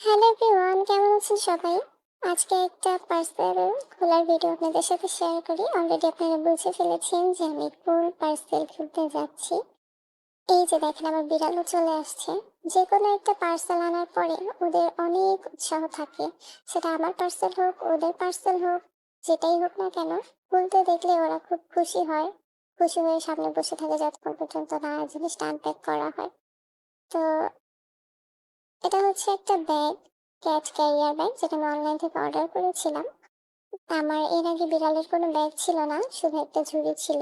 Hello everyone কেমন আছেন সবাই? আজকে একটা পার্সেল খোলার ভিডিও আপনাদের সাথে শেয়ার করি। অলরেডি আপনারা বুঝে ফেলেছেন যে আমি কোন পার্সেল খুলতে যাচ্ছি। এই যে দেখেন আমার বিড়ালও চলে আসছে। যে কোনো একটা পার্সেল আনার পরে ওদের অনেক উৎসাহ থাকে। সেটা আমার পার্সেল হোক, ওদের পার্সেল হোক, যেটাই হোক না কেন খুলতে দেখলে ওরা খুব খুশি হয়। খুশি হয়ে সামনে বসে থাকে যতক্ষণ পর্যন্ত না জিনিসটা আনপ্যাক করা হয়। তো এটা হচ্ছে একটা ব্যাগ ক্যাট ক্যারিয়ার ব্যাগ যেটা আমি অনলাইন থেকে অর্ডার করেছিলাম। আমার এর আগে বিড়ালের কোনো ব্যাগ ছিল না, শুধু একটা ঝুড়ি ছিল।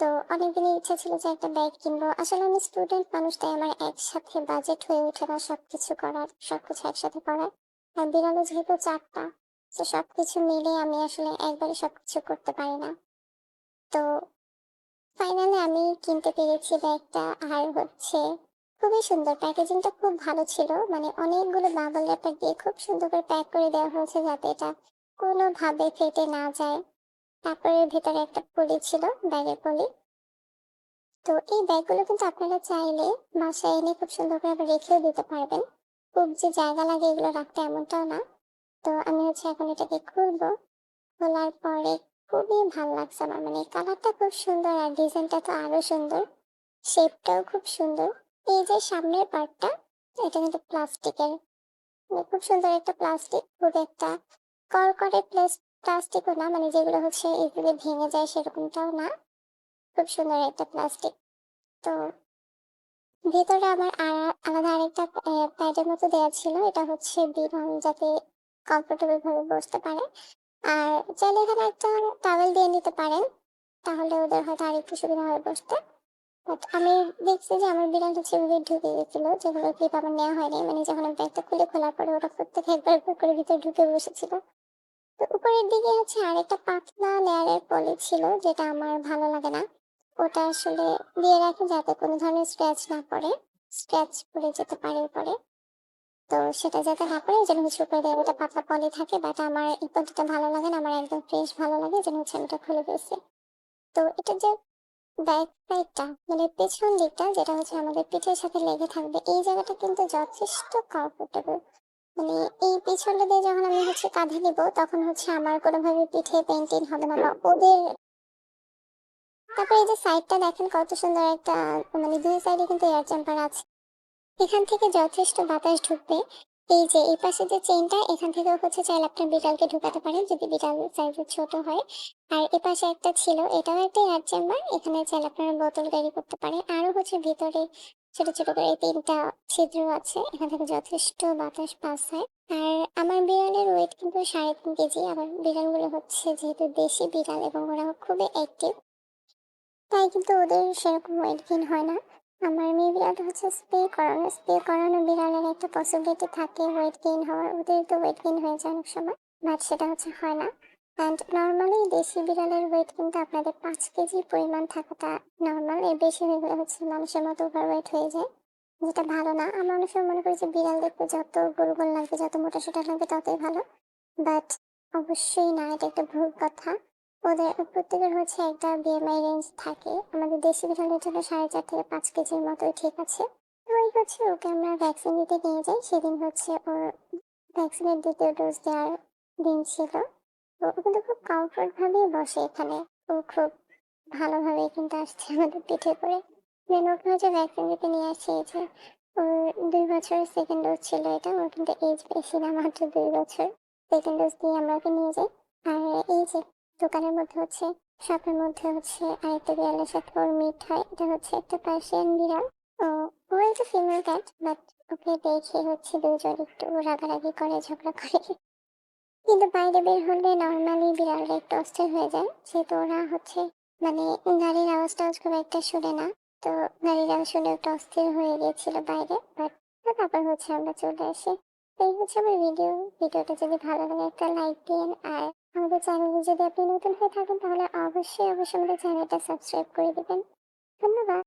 তো অনেকদিনই ইচ্ছা ছিল যে একটা ব্যাগ কিনবো। আসলে আমি স্টুডেন্ট মানুষ, তাই আমার একসাথে বাজেট হয়ে ওঠে না সবকিছু করার, সবকিছু একসাথে করার। আর বিড়ালে যেহেতু চারটা, তো সবকিছু মিলে আমি আসলে একবারে সবকিছু করতে পারি না। তো ফাইনালি আমি কিনতে পেরেছি ব্যাগটা আর হচ্ছে খুবই সুন্দর। প্যাকেজিংটা খুব ভালো ছিল। মানে অনেকগুলো বাবল র্যাপার দিয়ে খুব সুন্দর করে প্যাক করে দেওয়া হয়েছে যাতে এটা কোনোভাবে ফেটে না যায়। তারপরে ভিতরে একটা পলি ছিল, ব্যাগের পলি। তো এই ব্যাগগুলো কিন্তু আপনারা চাইলে বাসায় এনে খুব সুন্দর করে আবার রেখেও দিতে পারবেন। খুব যে জায়গা লাগে এগুলো রাখতে এমনটাও না। তো আমি হচ্ছে এখন এটাকে খুলবো। খোলার পরে খুবই ভালো লাগছে আমার। মানে কালারটা খুব সুন্দর আর ডিজাইনটা তো আরও সুন্দর। শেপটাও খুব সুন্দর। এই যে সামনের পার্টটা এটা কিন্তু প্লাস্টিকের। মানে খুব সুন্দর একটা প্লাস্টিক, খুব একটা কড়কড়ে প্লাস, প্লাস্টিকও না মানে যেগুলো হচ্ছে ইজিলি ভেঙে যায় সেরকমটাও না। খুব সুন্দর একটা প্লাস্টিক। তো ভেতরে আমার আলাদা আরেকটা প্যাডের মতো দেওয়া ছিল, এটা হচ্ছে বিমান যাতে কমফোর্টেবল ভাবে বসতে পারে। আর চাইলে এখানে একটা টাওয়েল দিয়ে নিতে পারেন, তাহলে ওদের হয়তো আর একটু সুবিধা হবে বসতে। আমি দেখছি যে আমার বিড়াল হচ্ছে ঢুকে গেছিল যেগুলো ক্লিপ আমার নেওয়া হয়নি মানে যখন আমি ব্যাগটা খুলে খোলার পরে ওটা প্রত্যেকে একবার একবার করে ভিতরে ঢুকে বসেছিল। তো উপরের দিকে হচ্ছে আরেকটা পাতলা লেয়ারের পলি ছিল, যেটা আমার ভালো লাগে না। ওটা আসলে দিয়ে রাখি যাতে কোনো ধরনের স্ক্র্যাচ না পড়ে স্ক্র্যাচ পড়ে যেতে পারে পরে। তো সেটা যাতে না পড়ে যেন হচ্ছে উপরে ওটা পাতলা পলি থাকে বাট আমার এই পলিটা ভালো লাগে না, আমার একদম ফ্রেশ ভালো লাগে যেন হচ্ছে আমি এটা খুলে ফেলছি। তো এটা যে ব্যাক মানে পেছন দিকটা যেটা হচ্ছে আমাদের পিঠের সাথে লেগে থাকবে, এই জায়গাটা কিন্তু যথেষ্ট কমফোর্টেবল মানে এই পিছনটা দিয়ে যখন আমি হচ্ছে কাঁধে নিব, তখন হচ্ছে আমার কোনোভাবে পিঠে পেন্টিং হবে না বা ওদের তারপরে এই যে সাইডটা দেখেন কত সুন্দর একটা মানে দুই সাইডে কিন্তু এয়ার চেম্বার আছে। এখান থেকে যথেষ্ট বাতাস ঢুকবে। এই যে, এই পাশে যে চেইনটা এখান থেকে হচ্ছে চাইলে আপনার বিড়ালকে ঢুকাতে পারেন যদি বিড়াল সাইজে ছোট হয়। আর এ পাশে একটা ছিল, এটাও একটা এয়ার চেম্বার এখানে চাইলে আপনারা বোতল ক্যারি করতে পারেন। আরও হচ্ছে ভিতরে ছোট ছোট করে তিনটা ছিদ্র আছে, এখান থেকে যথেষ্ট বাতাস পাস হয়। আর আমার বিড়ালের ওয়েট কিন্তু সাড়ে তিন কেজি আমার বিড়ালগুলো হচ্ছে যেহেতু দেশি বিড়াল এবং ওরা খুবই অ্যাক্টিভ তাই কিন্তু ওদের সেরকম ওয়েট গেইন হয় না। আমার মেয়ে বিড়ালটা হচ্ছে স্প্রে করানো স্প্রে করানো বিড়ালের একটা পসিবিলিটি থাকে ওয়েট গেইন হওয়ার ওদের তো ওয়েট গেইন হয়ে যায় অনেক সময় বাট সেটা হচ্ছে হয় না। অ্যান্ড নর্মালি দেশি বিড়ালের ওয়েট কিন্তু আপনাদের পাঁচ কেজি পরিমাণ থাকাটা নর্মাল এর বেশি হয়ে হচ্ছে মানুষের মতো ওভার ওয়েট হয়ে যায়, যেটা ভালো না। আমরা অনেক সময় মনে করি যে বিড়াল দেখতে যত গোল গোল লাগবে, যত মোটা সোটা লাগবে, ততই ভালো বাট অবশ্যই না, এটা একটা ভুল কথা। ওদের প্রত্যেকের হচ্ছে একটা বিএমআই রেঞ্জ থাকে। আমাদের দেশি বিড়ালের জন্য সাড়ে চার থেকে পাঁচ কেজির মতোই ঠিক আছে। ওই হচ্ছে ওকে আমরা ভ্যাকসিন দিতে নিয়ে যাই। সেদিন হচ্ছে ওর ভ্যাকসিনের দ্বিতীয় ডোজ দেওয়ার দিন ছিল। ও কিন্তু খুব কমফোর্ট ভাবেই বসে এখানে। ও খুব ভালোভাবে কিন্তু আসছে আমাদের পিঠে করে। দেন ওকে হচ্ছে ভ্যাকসিন দিতে নিয়ে আসছি। এই যে ওর দুই বছরের সেকেন্ড ডোজ ছিল এটা। ওর কিন্তু এজ বেশি না, মাত্র দুই বছর। সেকেন্ড ডোজ দিয়ে আমরা ওকে নিয়ে যাই। আর এই যে দোকানের মধ্যে হচ্ছে, শপের মধ্যে হচ্ছে, আরেকটা বিড়ালের সাথে ওর মিট হয়। এটা হচ্ছে একটা পার্সিয়ান বিড়াল। ও ও একটা ফিমেল ক্যাট বাট ওকে দেখে হচ্ছে দুজন একটু রাগারাগি করে, ঝগড়া করে। কিন্তু বাইরে বের হলে নর্মালি বিড়ালরা একটু অস্থির হয়ে যায়। যেহেতু ওরা হচ্ছে মানে গাড়ির আওয়াজ টাওয়াজ খুব একটা শুনে না। তো গাড়ির আওয়াজ শুনে একটু অস্থির হয়ে গিয়েছিল বাইরে বাট তারপর হচ্ছে আমরা চলে আসি। এই হচ্ছে আমার ভিডিও ভিডিওটা যদি ভালো লাগে একটা লাইক দিন, আর আমাদের চ্যানেলে যদি আপনি নতুন হয়ে থাকেন তাহলে অবশ্যই অবশ্যই আমাদের চ্যানেলটা সাবস্ক্রাইব করে দেবেন। ধন্যবাদ।